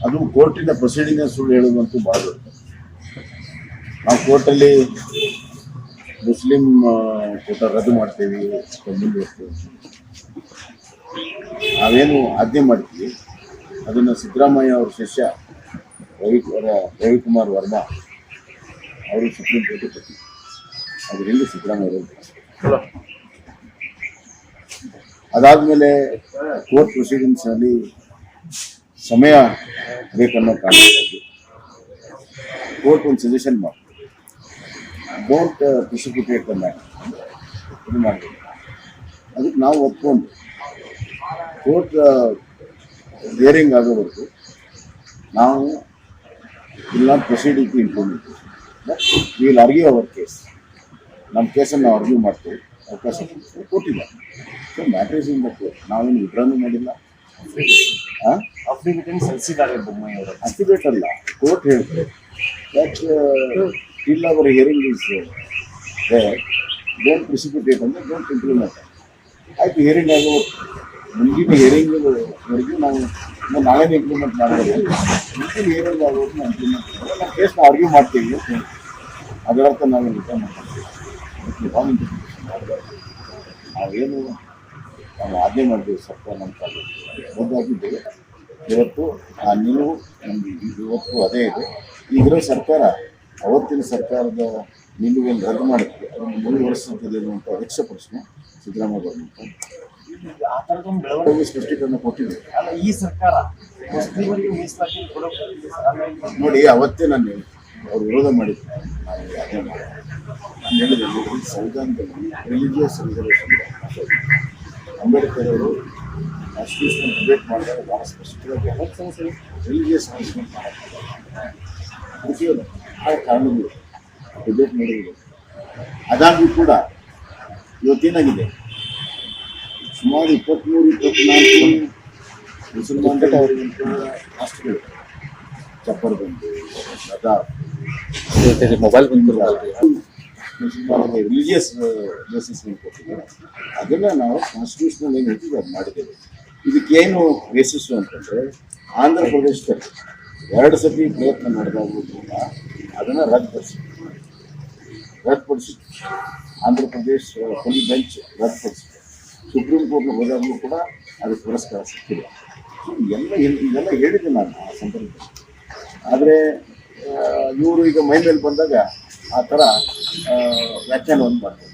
ಅದು ಕೋರ್ಟಿನ ಪ್ರೊಸೀಡಿಂಗ್ ಸುಳ್ಳು ಹೇಳುವಂತೂ ಭಾಳ ನಾವು ಕೋರ್ಟಲ್ಲಿ ಮುಸ್ಲಿಂ ಕೋಟ ರದ್ದು ಮಾಡ್ತೇವೆ ನಾವೇನು ಆಜ್ಞೆ ಮಾಡ್ತೀವಿ ಅದನ್ನು ಸಿದ್ದರಾಮಯ್ಯ ಅವರ ಶಿಷ್ಯ ರವಿ ರವಿಕುಮಾರ್ ವರ್ಮಾ ಅವರು ಸುಪ್ರೀಂ ಕೋರ್ಟ್ ಕೊಟ್ಟಿದ್ದರು ಅದರಿಂದ ಸಿದ್ದರಾಮಯ್ಯ ಅದಾದಮೇಲೆ ಕೋರ್ಟ್ ಪ್ರೊಸೀಡಿಂಗ್ಸ್ನಲ್ಲಿ ಸಮಯ ಬೇಕನ್ನೋ ಕಾರಣಕ್ಕಾಗಿ ಕೋರ್ಟ್ ಒಂದು ಸಜೆಷನ್ ಮಾಡಿ. ಡೋಂಟ್ ಪ್ರಿಸಿಪಿಟೇಟ್ ದ ಮ್ಯಾಟರ್ ಇದು ಅದಕ್ಕೆ ನಾವು ಒಪ್ಕೊಂಡು ಕೋರ್ಟ್ ಹಿಯರಿಂಗ್ ಆಗೋವರೆಗೂ ನಾವು ಇಲ್ಲ proceeding improvement but will our case ನಮ್ಮ ಕೇಸನ್ನು ನಾವು ಅರ್ಗ್ಯೂ ಮಾಡ್ತೀವಿ. ಅವಕಾಶ. ಕೊಟ್ಟಿಲ್ಲ so matter is in the court ನಾವೇನು ವಿಡ್ರಾನು ಮಾಡಿಲ್ಲ. ಅಫಿಡವಿಟ್ ಅಲ್ಲ ಕೋರ್ಟ್ ಹೇಳ್ತಾರೆ. ಹಿಯರಿಂಗ್ ಇಸ್ ಡೋಂಟ್ ಪ್ರಿಸಿಪಿಟೇಟ್ ಅಂದರೆ ಡೋಂಟ್ ಇಂಪ್ಲಿಮೆಂಟ್ ಆಯ್ತು ಹಿಯರಿಂಗ್ ಆಗೋ ಮುಂದಿನ ಹಿಯರಿಂಗ್ ವರೆಗೂ ನಾವು ನಾವೇನು ಇಂಪ್ಲಿಮೆಂಟ್ ಮಾಡಬೇಕು ಮುಂದಿನ ಹಿಯರಿಂಗ್ ಆಗೋದು ನಾವು ಇಂಪ್ಲಿಮೆಂಟ್ ಮಾಡಲ್ಲ ನಾವು ಕೇಸ್ನ ಆರ್ಗ್ಯೂ ಮಾಡ್ತೀವಿ. ಅದರರ್ಥ ನಾವು ರಿಟರ್ನ್ ಮಾಡ್ತೀವಿ. ನಾವೇನು ನಾವು ಆಜ್ಞೆ ಮಾಡಿದ್ದೀವಿ ಸರ್ಕಾರ ನಮ್ಮ ಕಾಲದಲ್ಲಿ ಬದ್ದಾಗಿದ್ದೇವೆ ಇವತ್ತು ಆ ನಿಲುವು ನಮ್ಗೆ ಇವತ್ತು ಅದೇ ಇದೆ. ಈಗಿರೋ ಸರ್ಕಾರ ಅವತ್ತಿನ ಸರ್ಕಾರದ ನಿಲುವನ್ನು ರದ್ದು ಮಾಡುತ್ತೆ ಅದನ್ನು ಮುಂದುವರಿಸುತ್ತದೆ ಅಂತ ಅಧ್ಯಕ್ಷ ಪ್ರಶ್ನೆ ಸಿದ್ದರಾಮಯ್ಯ ಗೌರ್ಮೆಂಟ್ ಸ್ಪಷ್ಟೀಕರಣ ಕೊಟ್ಟಿದೆ ಈ ಸರ್ಕಾರ ನೋಡಿ ಅವತ್ತೇ ನಾನು ಅವ್ರು ವಿರೋಧ ಮಾಡಿದ್ರು ನಾನು ಮಾಡಿ ನಾನು ಹೇಳಿದೆ ಸಂವಿಧಾನದಲ್ಲಿ ರಿಲಿಜಿಯಸ್ ರಿಸರ್ವೇಷನ್ ಅಂಬೇಡ್ಕರ್ ಅವರು ಕಾನ್ಸ್ಟಿಟ್ಯೂಷನ್ ಡಿಬೇಟ್ ಮಾಡಿದಾಗ ಭಾಳ ಸ್ಪಷ್ಟವಾಗಿ ರಿಲಿಜಿಯಸ್ ಅನೌನ್ಸ್ಮೆಂಟ್ ಮಾಡ್ತಾರೆ. ಆ ಕಾರಣಗಳು ಡಿಬೇಟ್ ಮಾಡಿದ್ರು ಅದಾದ್ರೂ ಕೂಡ ಇವತ್ತೇನಾಗಿದೆ? ಸುಮಾರು ಇಪ್ಪತ್ತ್ಮೂರು ಇಪ್ಪತ್ನಾಲ್ಕು ಮುಸಲ್ಮಾನರಿಗಿಂತ ರಾಷ್ಟ್ರಗಳು ಚಪ್ಪರ್ ಬಂದು ಮೊಬೈಲ್ ಮುಸಲ್ಮಾನರಿಗೆ ರಿಲಿಜಿಯಸ್ ಮೇಲೆ ಕೊಟ್ಟಿದ್ದಾರೆ ಅದನ್ನ ನಾವು ಕಾನ್ಸ್ಟಿಟ್ಯೂಷನಲ್ ಏನು ಹೇಳ್ತೀವಿ, ಅದು ಮಾಡಿದ್ದೇವೆ. ಇದಕ್ಕೇನು ಬೇಸಿಸ್ ಅಂತಂದ್ರೆ, ಆಂಧ್ರ ಪ್ರದೇಶದಲ್ಲಿ ಎರಡು ಸತಿ ಪ್ರಯತ್ನ ಮಾಡಿದಾಗಲೂ ಕೂಡ ಅದನ್ನು ರದ್ದುಪಡಿಸಿ ರದ್ದುಪಡಿಸಿ ಆಂಧ್ರ ಪ್ರದೇಶ ಪೊಲೀಸ್ ಬೆಂಚ್ ರದ್ದುಪಡಿಸಿ ಸುಪ್ರೀಂ ಕೋರ್ಟ್ನ ಹೋದಾಗಲೂ ಕೂಡ ಅದಕ್ಕೆ ಪುರಸ್ಕಾರ ಸಿಕ್ಕಿಲ್ಲ. ಎಲ್ಲ ಎಲ್- ಇದೆಲ್ಲ ಹೇಳಿದ್ದೆ ನಾನು ಆ ಸಂದರ್ಭದಲ್ಲಿ. ಆದರೆ ಇವರು ಈಗ ಮೈ ಮೇಲೆ ಬಂದಾಗ ಆ ಥರ ವ್ಯಾಖ್ಯಾನವನ್ನು ಮಾಡ್ತಾರೆ